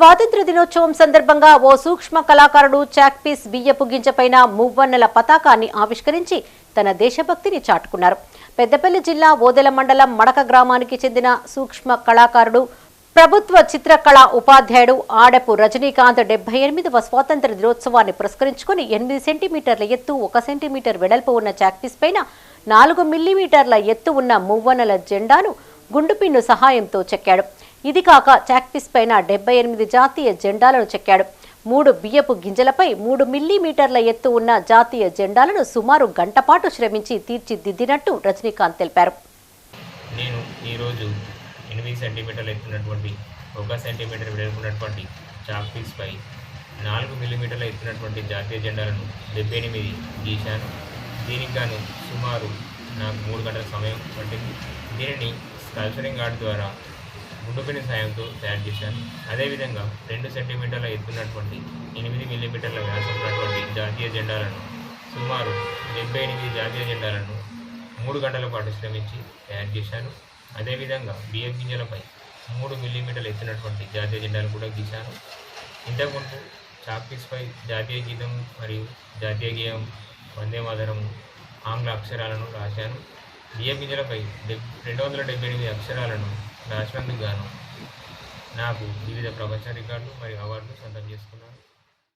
స్వాతంత్ర దినోత్సవం సందర్భంగా ఓ సూక్ష్మ కళాకారుడు చాక్పీస్ బియ్యపు గింజపైన మువ్వన్నెల పతాకాన్ని ఆవిష్కరించి తన దేశభక్తిని చాటుకున్నారు. పెద్దపల్లి జిల్లా ఓదెల మండలం మడక గ్రామానికి చెందిన సూక్ష్మ కళాకారుడు ప్రభుత్వ చిత్రకళా ఉపాధ్యాయుడు ఆడపు రజనీకాంత్ డెబ్బై ఎనిమిదవ స్వాతంత్ర దినోత్సవాన్ని పురస్కరించుకుని ఎనిమిది సెంటీమీటర్ల ఎత్తు ఒక సెంటీమీటర్ వెడల్పు ఉన్న చాక్పీస్ పైన నాలుగు మిల్లీమీటర్ల ఎత్తు ఉన్న మువ్వన్నెల జెండాను గుండుపిన్ను సహాయంతో చెక్కాడు. ఇది కాక చాక్పీస్ పైన డెబ్బై ఎనిమిది జాతీయ జెండాలను చెక్కాడు. మూడు బియ్యపు గింజలపై మూడు మిల్లీమీటర్ల ఎత్తు ఉన్న జాతీయ జెండాలను సుమారు గంటపాటు శ్రమించి తీర్చిదిద్దినట్టు రజనీకాంత్ తెలిపారు. నేను ఈరోజు ఎనిమిది సెంటీమీటర్లు ఎత్తున్నటువంటి ఒక సెంటీమీటర్ వెడల్పున్నటువంటి చాక్ పీస్పై నాలుగు మిల్లీమీటర్ల ఎత్తున్నటువంటి జాతీయ జెండాలను డెబ్బై ఎనిమిది గీశాను. దీనికి గాను సుమారు నాకు మూడు గంటల సమయం పట్టింది. దీనిని స్కల్చరింగ్ ఆర్ట్ ద్వారా గుండుపిని సాయంతో తయారు చేశాను అదేవిధంగా రెండు సెంటీమీటర్ల ఎత్తున్నటువంటి ఎనిమిది మిల్లీమీటర్ల వ్యాసం ఉన్నటువంటి జాతీయ జెండాలను సుమారు డెబ్బై ఎనిమిది జాతీయ జెండాలను మూడు గంటల పాటు శ్రమించి తయారు చేశాను అదేవిధంగా బియ్యం గింజలపై మూడు మిల్లీమీటర్లు ఎత్తినటువంటి జాతీయ జెండాలు కూడా గీశాను ఇంతకుముందు చాక్పీస్పై జాతీయ గీతం మరియు జాతీయ గేయం వందే మాధరం ఆంగ్ల అక్షరాలను రాశాను బియ్యం గింజలపై డెబ్ రెండు వందల డెబ్బై ఎనిమిది అక్షరాలను రాసినందుకు గాను నాకు వివిధ ప్రపంచ రికార్డులు మరియు అవార్డులు సొంతం చేసుకున్నాను